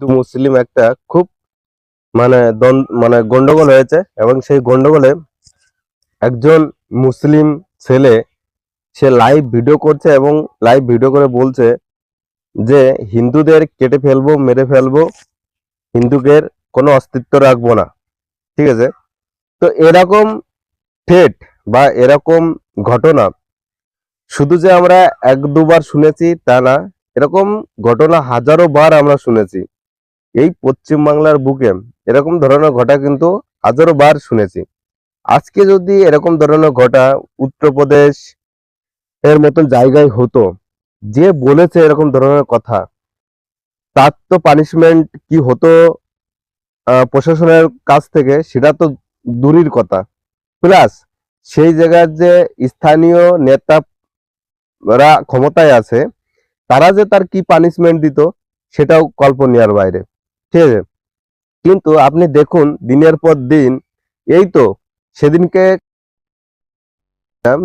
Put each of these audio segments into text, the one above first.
হিন্দু মুসলিম একটা খুব মানে মানে গন্ডগোল হয়েছে এবং সেই গন্ডগোলে একজন মুসলিম ছেলে, সে লাইভ ভিডিও করছে এবং লাইভ ভিডিও করে বলছে যে, হিন্দুদের কেটে ফেলব, মেরে ফেলব, হিন্দুদের কোনো অস্তিত্ব রাখব না। ঠিক আছে? তো এরকম ঠেট বা এরকম ঘটনা শুধু যে আমরা এক দুবার শুনেছি তা না, এরকম ঘটনা হাজারো বার আমরা শুনেছি। এই পশ্চিম বাংলার বুকে এরকম ধরনের ঘটা কিন্তু হাজারো বার শুনেছি। আজকে যদি এরকম ধরনের ঘটা উত্তরপ্রদেশ এর মতন জায়গায় হতো, যে বলেছে এরকম ধরনের কথা, তার তো পানিশমেন্ট কি হতো প্রশাসনের কাছ থেকে সেটা তো দূরের কথা। প্লাস সেই জায়গার যে স্থানীয় নেতারা ক্ষমতায় আছে, তারা যে তার কি পানিশমেন্ট দিত, সেটাও কল্পনীয়ার বাইরে। ঠিক আছে কিন্তু আপনি দেখুন, দিনের পর দিন, এই তো সেদিনকে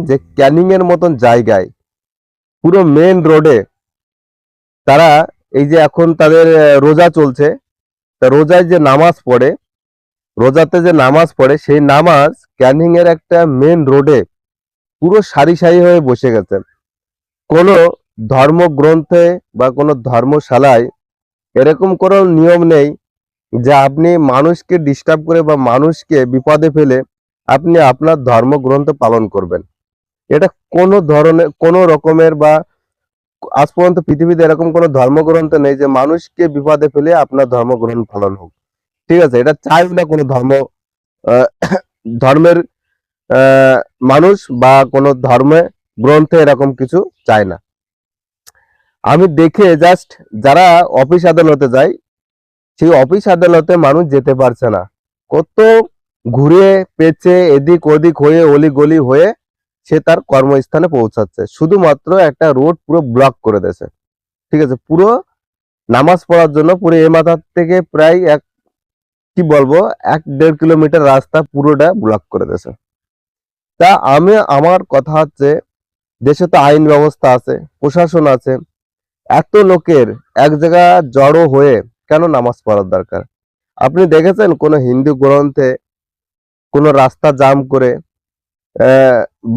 যে ক্যানিং এর মতন জায়গায়, পুরো মেন রোডে তারা এই যে এখন তাদের রোজা চলছে। তা রোজায় যে নামাজ পড়ে, রোজাতে যে নামাজ পড়ে, সেই নামাজ ক্যানিং এর একটা মেন রোডে পুরো সারি সারি হয়ে বসে গেছে। কোনো ধর্মগ্রন্থে বা কোনো ধর্মশালায় এরকম কোনো নিয়ম নেই যে আপনি মানুষকে ডিস্টার্ব করে বা মানুষকে বিপদে ফেলে আপনি আপনার ধর্মগ্রন্থ পালন করবেন। এটা কোনো ধরনের, কোনো রকমের বা আজ পর্যন্ত পৃথিবীতে এরকম কোনো ধর্মগ্রন্থ নেই যে মানুষকে বিপদে ফেলে আপনার ধর্মগ্রহণ পালন হোক। ঠিক আছে, এটা চাই না কোনো ধর্ম ধর্মের মানুষ বা কোনো ধর্মে গ্রন্থে এরকম কিছু চায় না। আমি দেখে জাস্ট যারা অফিস আদালতে যায়, সেই অফিস আদালতে মানুষ যেতে পারছে না। কত ঘুরে পেঁচে এদিক ওদিক হয়ে অলি গলি হয়ে সে তার কর্মস্থানে পৌঁছাচ্ছে। শুধুমাত্র একটা রোড পুরো ব্লক করে দিয়েছে। ঠিক আছে, পুরো নামাজ পড়ার জন্য পুরো এ মাথার থেকে প্রায় এক, কি বলব, এক দেড় কিলোমিটার রাস্তা পুরোটা ব্লক করে দিয়েছে। তা আমি, আমার কথা হচ্ছে, দেশে তো আইন ব্যবস্থা আছে, প্রশাসন আছে এত লোকের এক জায়গা জড়ো হয়ে কেন নামাজ পড়ার দরকার? আপনি দেখেছেন কোনো হিন্দু গ্রন্থে কোনো রাস্তা জাম করে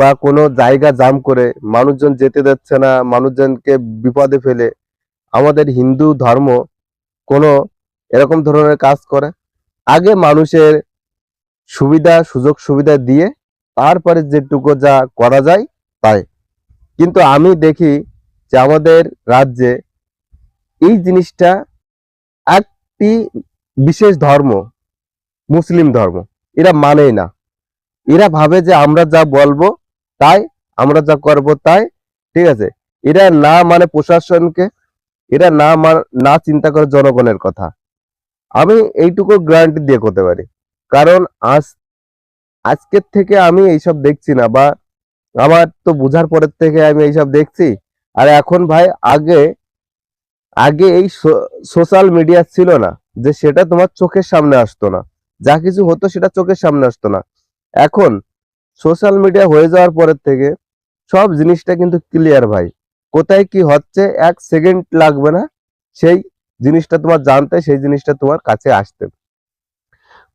বা কোনো জায়গা জাম করে মানুষজন যেতে দিচ্ছে না, মানুষজনকে বিপদে ফেলে? আমাদের হিন্দু ধর্ম কোনো এরকম ধরনের কাজ করে? আগে মানুষের সুবিধা, সুযোগ সুবিধা দিয়ে তারপরে যেটুকু যা করা যায় তাই। কিন্তু আমি দেখি যে আমাদের রাজ্যে এই জিনিসটা একটি বিশেষ ধর্ম, মুসলিম ধর্ম। এরা মানেই না। এরা ভাবে যে আমরা যা বলব তাই, আমরা যা করব তাই, ঠিক আছে? এরা না মানে প্রশাসনকে, এরা না না চিন্তা করে জনগণের কথা। আমি এইটুকু গ্যারান্টি দিয়ে করতে পারি। কারণ আজ, আজকের থেকে আমি এইসব দেখছি না বা আমার তো বোঝার পরের থেকে আমি এইসব দেখছি। আর এখন ভাই আগে আগে এই সোশ্যাল মিডিয়া ছিল না, যে সেটা তোমার চোখের সামনে আসতো না। যা কিছু হতো সেটা চোখের সামনে আসতো না। এখন সোশ্যাল মিডিয়া হয়ে যাওয়ার পরের থেকে সব জিনিসটা কিন্তু ক্লিয়ার ভাই। কোথায় কি হচ্ছে, এক সেকেন্ড লাগবে না, সেই জিনিসটা তোমার জানতে, সেই জিনিসটা তোমার কাছে আসতে।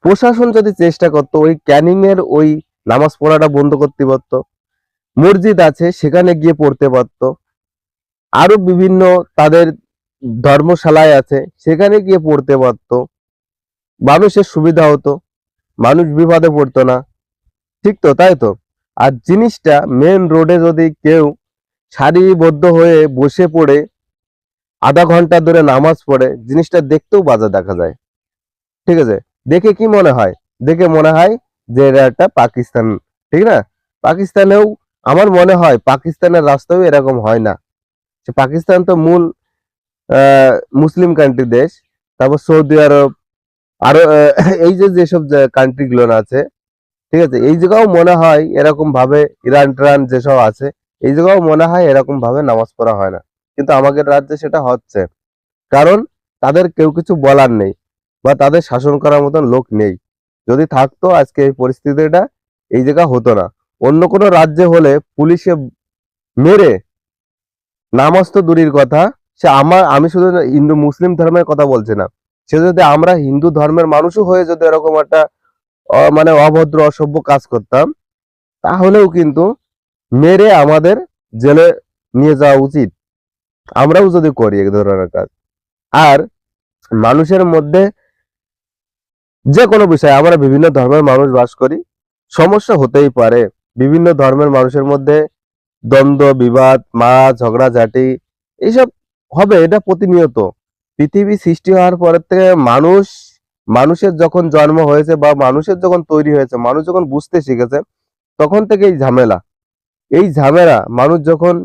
প্রশাসন যদি চেষ্টা করতো, ওই ক্যানিং এর ওই নামাজ পড়াটা বন্ধ করতে পারতো, মসজিদ আছে সেখানে গিয়ে পড়তে পারতো আরও বিভিন্ন তাদের ধর্মশালায় আছে, সেখানে গিয়ে পড়তে পারতো। মানুষের সুবিধা হতো, মানুষ বিপদে পড়তো না। ঠিক তো, তাই তো? আর জিনিসটা মেন রোডে যদি কেউ সারিবদ্ধ হয়ে বসে পড়ে, আধা ঘণ্টা ধরে নামাজ পড়ে, জিনিসটা দেখতেও বাজে দেখা যায়। ঠিক আছে? দেখে কি মনে হয়? দেখে মনে হয় যে এটা একটা পাকিস্তান, ঠিক না? পাকিস্তানেও আমার মনে হয় পাকিস্তানের রাস্তাও এরকম হয় না। পাকিস্তান তো মূল মুসলিম কান্ট্রি দেশ, তারপর সৌদি আরব, আরও এই যে যেসব কান্ট্রি গুলো আছে, ঠিক আছে, এই জায়গাও মনে হয় এরকম ভাবে ইরান টিরান যেসব আছে, এই জায়গাও মনে হয় এরকম ভাবে নামাজ পড়া হয় না। কিন্তু আমাদের রাজ্যে সেটা হচ্ছে। কারণ তাদের কেউ কিছু বলার নেই বা তাদের শাসন করার মতন লোক নেই। যদি থাকতো আজকে এই পরিস্থিতিটা, এই জায়গা হতো না। অন্য কোনো রাজ্যে হলে পুলিশে মেরে নামাজ তো দূরের কথা। সে আমার আমি শুধু হিন্দু মুসলিম ধর্মের কথা বলছি না। সে যদি আমরা হিন্দু ধর্মের মানুষও হয়ে যদি এরকম একটা মানে অভদ্র, অসভ্য কাজ করতাম, তাহলেও কিন্তু মেরে আমাদের জেলে নিয়ে যাওয়া উচিত। আমরাও যদি করি এক ধরনের কাজ। আর মানুষের মধ্যে যে কোনো বিষয় আমরা বিভিন্ন ধর্মের মানুষ বাস করি। সমস্যা হতেই পারে। বিভিন্ন ধর্মের মানুষের মধ্যে দ্বন্দ্ব, বিবাদ মা ঝগড়া ঝগড়াঝাটি এইসব হবে, এটা প্রতিনিয়ত। পৃথিবী সৃষ্টি হওয়ার পরের থেকে মানুষ, মানুষের যখন জন্ম হয়েছে বা মানুষের যখন তৈরি হয়েছে, মানুষ যখন বুঝতে শিখেছে, তখন থেকে এই ঝামেলা। এই ঝামেলা মানুষ যখন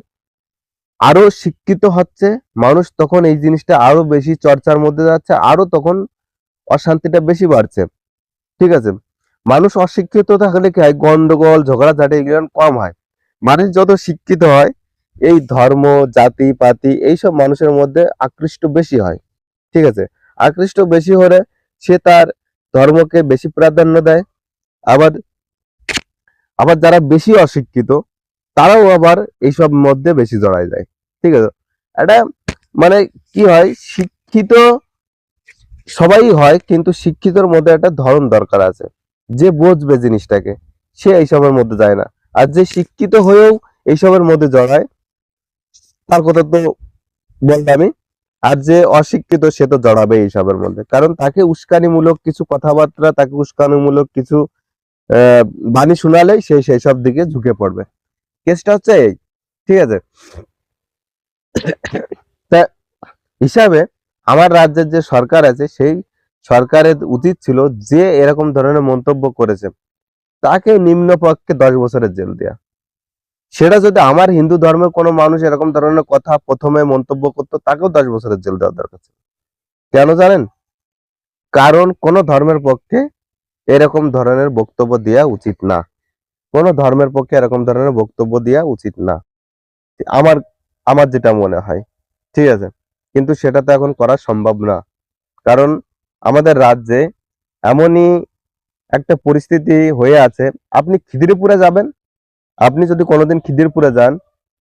আরও শিক্ষিত হচ্ছে, মানুষ তখন এই জিনিসটা আরও বেশি চর্চার মধ্যে যাচ্ছে, আরও তখন অশান্তিটা বেশি বাড়ছে। ঠিক আছে? মানুষ অশিক্ষিত থাকলে কি হয়? গন্ডগোল ঝগড়াঝাটি এগুলো কম হয়। মানুষ যত শিক্ষিত হয়, এই ধর্ম, জাতি, পাতি, এইসব মানুষের মধ্যে আকৃষ্ট বেশি হয়। ঠিক আছে? আকৃষ্ট বেশি হলে সে তার ধর্মকে বেশি প্রাধান্য দেয়। আবার আবার যারা বেশি অশিক্ষিত, তারাও আবার এইসব মধ্যে বেশি জড়ায় যায়। ঠিক আছে? এটা মানে কি হয়? শিক্ষিত সবাই হয়, কিন্তু শিক্ষিতর মধ্যে একটা ধরন দরকার আছে। যে বুঝবে জিনিসটাকে, সে এইসবের মধ্যে যায় না। আর যে শিক্ষিত হয়েও এইসবের মধ্যে জড়ায়, তার কথা তো বললামই। আর যে অশিক্ষিত, সে তো জড়াবে এইসবের মধ্যে। কারণ তাকে উস্কানিমূলক কিছু কথাবার্তা, তাকে উস্কানিমূলক কিছু বাণী শোনালেই সে সেই সব দিকে ঝুঁকে পড়বে। কেসটা হচ্ছে এই, ঠিক আছে? তা, হিসাবে আমার রাজ্যের যে সরকার আছে, সেই সরকারের উচিত ছিল যে এরকম ধরনের মন্তব্য করেছে। তাকে নিম্নপক্ষে দশ বছরের জেল দেয়া। সেটা যদি আমার হিন্দু ধর্মের কোনো মানুষ এরকম ধরনের কথা প্রথমে মন্তব্য করতো, তাকেও দশ বছরের জেল দেওয়া দরকার ছিল। কেন জানেন? কারণ কোন ধর্মের পক্ষে এরকম ধরনের বক্তব্য দেওয়া উচিত না। কোন ধর্মের পক্ষে এরকম ধরনের বক্তব্য দেওয়া উচিত না। আমার আমার যেটা মনে হয়, ঠিক আছে? কিন্তু সেটা তো এখন করা সম্ভব না। কারণ আমাদের রাজ্যে এমনই একটা পরিস্থিতি হয়ে আছে, আপনি খিদিরপুরে যাবেন। আপনি যদি কোনোদিন খিদিরপুরে যান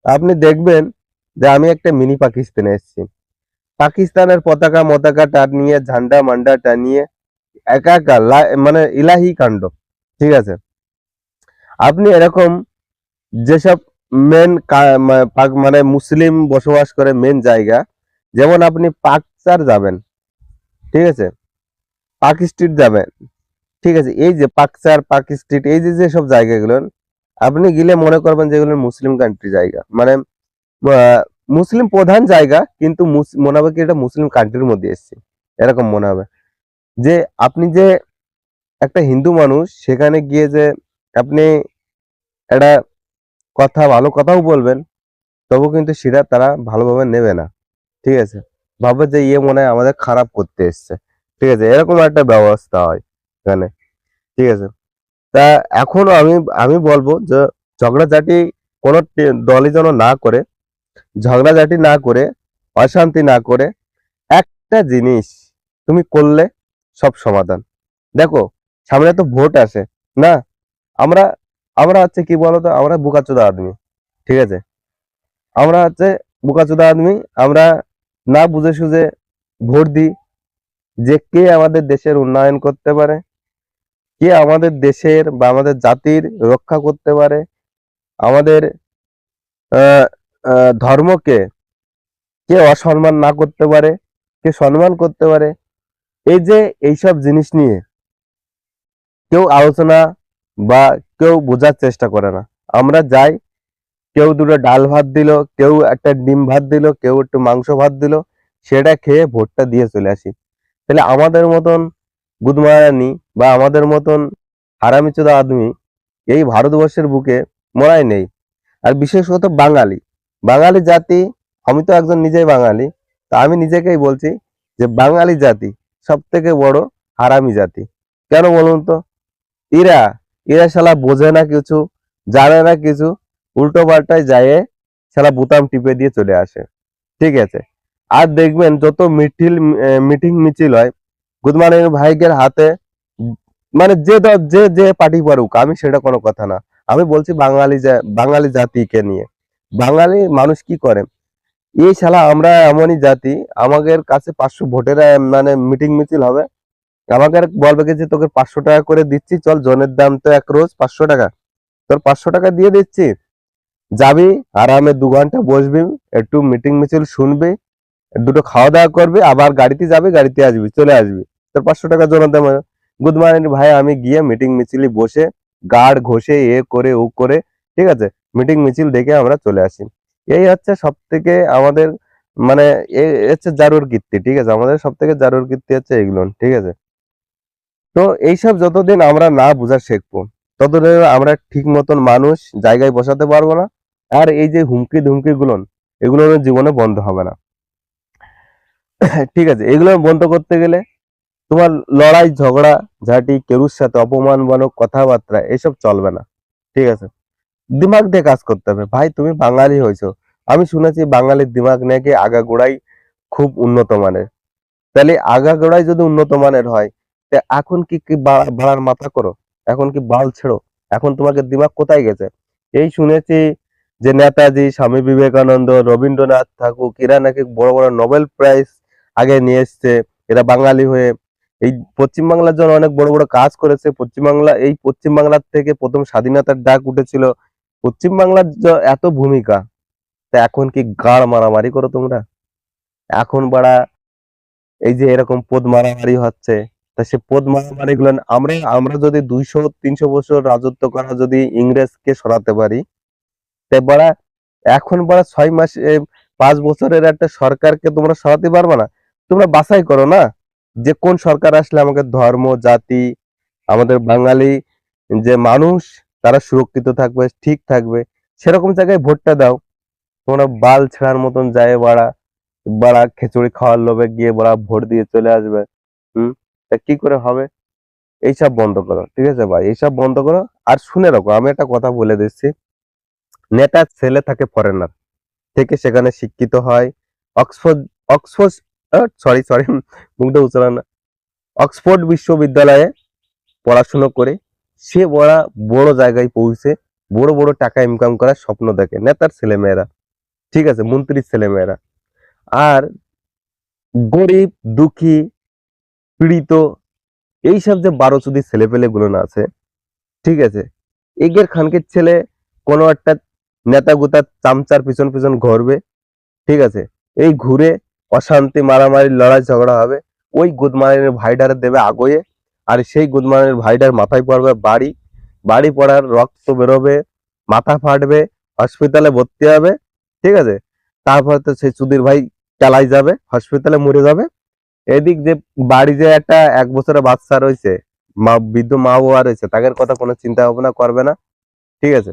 আপনি দেখবেন যে আমি একটা মিনি পাকিস্তানে এসেছি। পাকিস্তানের পতাকা মতাকা টানিয়ে ঝান্ডা মান্ডা টানিয়ে একা একা মানে ইলাহি কাণ্ড, ঠিক আছে? আপনি এরকম যেসব মেন মানে মুসলিম বসবাস করে মেন জায়গা, যেমন আপনি পাকচার যাবেন, ঠিক আছে? পাক স্ট্রিট যাবেন ঠিক আছে, এই যে পাকচার, পাক স্ট্রিট, এই যে যেসব জায়গাগুলো, আপনি গেলে মনে করবেন যেগুলো মুসলিম কান্ট্রি জায়গা। মানে মুসলিম প্রধান জায়গা, কিন্তু মনে হবে কি এটা মুসলিম কান্ট্রির মধ্যে এসছে। এরকম মনে হবে। যে আপনি যে একটা হিন্দু মানুষ, সেখানে গিয়ে যে আপনি একটা কথা, ভালো কথাও বলবেন, তবু কিন্তু সেটা তারা ভালোভাবে নেবে না। ঠিক আছে? ভাবে যে ইয়ে মনে হয় আমাদের খারাপ করতে এসছে। ঠিক আছে? এরকম একটা ব্যবস্থা হয়। এখানে। ঠিক আছে? তা এখনও আমি আমি বলব যে ঝগড়াঝাটি কোনো দলই যেন না করে, ঝগড়াঝাটি না করে, অশান্তি না করে, একটা জিনিস তুমি করলে সব সমাধান। দেখো, সামনে তো ভোট আসে, না? আমরা আমরা হচ্ছে কি বলতো, আমরা বুকাচোদা আদমি, ঠিক আছে? আমরা হচ্ছে বুকাচোদা আদমি, আমরা না বুঝে সুঝে ভোট দিই যে কে আমাদের দেশের উন্নয়ন করতে পারে কে আমাদের দেশের বা আমাদের জাতির রক্ষা করতে পারে? আমাদের ধর্মকে কে অসম্মান না করতে পারে? কে সম্মান করতে পারে? এই যে এইসব জিনিস নিয়ে কেউ আলোচনা বা কেউ বোঝার চেষ্টা করে না। আমরা যাই, কেউ দুটো ডাল ভাত দিল, কেউ একটা ডিম ভাত দিল, কেউ একটু মাংস ভাত দিল, সেটা খেয়ে ভোটটা দিয়ে চলে আসি। তাহলে আমাদের মতন গুদমারানি বা আমাদের মতন হারামিচোদা আদমি এই ভারতবর্ষের বুকে মরাই নেই। আর বিশেষত বাঙালি। বাঙালি জাতি, আমি তো একজন নিজেই বাঙালি, তা আমি নিজেকেই বলছি যে বাঙালি জাতি সব থেকে বড় হারামি জাতি। কেন বলুন তো? এরা এরা শালা বোঝে না কিছু, জানে না কিছু উল্টো পাল্টায় যায়, শালা বুতাম টিপে দিয়ে চলে আসে। ঠিক আছে? আর দেখবেন যত মিটিল মিটিং মিছিল হয় গুদমানের ভাইগের হাতে। মানে যে যে যে পার্টি পারুক, আমি সেটা কোনো কথা না। আমি বলছি বাঙালি বাঙালি জাতিকে নিয়ে। বাঙালি মানুষ কি করে? এই শালা আমরা এমনই জাতি, আমাদের কাছে পাঁচশো ভোটের মানে মিটিং মিছিল হবে। আমাকে বলবে যে তোকে পাঁচশো টাকা করে দিচ্ছি, চল জনের দাম তো এক রোজ পাঁচশো টাকা। তোর পাঁচশো টাকা দিয়ে দিচ্ছি। যাবি, আরামে দু ঘণ্টা বসবি, একটু মিটিং মিছিল শুনবি, দুটো খাওয়া দাওয়া করবি, আবার গাড়িতে যাবি, গাড়িতে আসবি, চলে আসবি। তোর পাঁচশো টাকা দাম গুড মর্নিং ভাই, আমি গিয়ে মিটিং মিছিলে বসে গাড় ঘষে এ করে ও করে, ঠিক আছে? মিটিং মিছিল দেখে আমরা চলে আসি। এই হচ্ছে সব থেকে আমাদের মানে হচ্ছে জারুর কীর্তি, ঠিক আছে? আমাদের সব থেকে জারুর কীর্তি হচ্ছে এগুলো ঠিক আছে? তো এইসব যতদিন আমরা না বোঝা শিখব, ততদিন আমরা ঠিক মতন মানুষ জায়গায় বসাতে পারব না। আর এই যে হুমকি ধুমকি গুলো এগুলো জীবনে বন্ধ হবে না। ঠিক আছে? এগুলো বন্ধ করতে গেলে তোমার লড়াই, ঝগড়া, ঝাঁটি, কেরুর সাথে অপমানজনক কথাবার্তা, এসব চলবে না। ঠিক আছে? দিমাগ দিয়ে কাজ করতে হবে। ভাই, তুমি বাঙালি হয়েছো। আমি শুনেছি বাঙালির দিমাগ নাকি আগাগোড়াই খুব উন্নত মানের। তাহলে আগাগোড়াই যদি উন্নত মানের হয়, তা এখন কি কি ভাড়ার মাথা করো? এখন কি বাল ছেড়ো? এখন তোমাকে দিমাগ কোথায় গেছে? এই শুনেছি যে নেতাজি, স্বামী বিবেকানন্দ, রবীন্দ্রনাথ ঠাকুর, এরা নাকি বড় বড় নোবেল প্রাইজ আগে নিয়ে এসছে। এরা বাঙালি হয়ে এই পশ্চিমবাংলার জন্য অনেক বড় বড় কাজ করেছে। পশ্চিমবাংলা, এই পশ্চিমবাংলার থেকে প্রথম স্বাধীনতার ডাক উঠেছিল। পশ্চিমবাংলার য- এত ভূমিকা। তা এখন কি গাড় মারামারি করো তোমরা? এখন বাড়া এই যে এরকম পদ মারামারি হচ্ছে, তা সে পদ মারামারি গুলো আমরা আমরা যদি দুইশো, তিনশো বছর রাজত্ব করা যদি ইংরেজকে সরাতে পারি, তা বাড়া এখন বাড়া ছয় মাস, পাঁচ বছরের একটা সরকারকে তোমরা সরাতে পারবে না? তোমরা বাছাই করো না? যে কোন সরকার আসলে আমাদের ধর্ম, জাতি, আমাদের বাঙালি যে মানুষ, তারা সুরক্ষিত থাকবে, ঠিক থাকবে, সেরকম জায়গায় ভোটটা দাও। তোমরা বাল ছেঁড়ার মতন যায় বাড়া বাড়া খিচুড়ি খাওয়ার লোভে গিয়ে বাড়া ভোট দিয়ে চলে আসবে। হুম? তা কি করে হবে? এইসব বন্ধ করো, ঠিক আছে ভাই? এইসব বন্ধ করো। আর শুনে রাখো, আমি একটা কথা বলে দিচ্ছি। নেতার ছেলে থাকে ফরেনার থেকে সেখানে শিক্ষিত হয়। অক্সফোর্ড অক্সফোর্ড সরি সরি মুখটা উচ্চারণ না। অক্সফোর্ড বিশ্ববিদ্যালয়ে পড়াশুনো করে সে বড় বড় জায়গায় পৌঁছে বড় বড় টাকা ইনকাম করার স্বপ্ন দেখে। নেতার ছেলেমেয়েরা, ঠিক আছে, মন্ত্রীর ছেলেমেয়েরা। আর গরিব, দুঃখী, পীড়িত, এইসব যে বারো চুদি ছেলেপেলে গুলো না আছে, ঠিক আছে, এগের খানকের ছেলে কোনো একটা নেতা গুতার চামচার পিছন পিছন ঘুরবে, ঠিক আছে, এই ঘুরে অশান্তি, মারামারি, লড়াই, ঝগড়া হবে। ওই গুদমানের ভাইডারে দেবে আগয়ে। আর সেই গুদমানের ভাইডার মাথায় পড়বে বাড়ি। বাড়ি পড়ার রক্ত বেরোবে, মাথা ফাটবে হসপিটালে ভর্তি হবে, ঠিক আছে? তারপর তো সেই সুধীর ভাই চালাই যাবে হসপিটালে মরে যাবে। এদিক যে বাড়ি যে একটা এক বছরের বাচ্চা রয়েছে, মা, বৃদ্ধ মা বাবা রয়েছে, তাদের কথা কোনো চিন্তা ভাবনা করবে না, ঠিক আছে?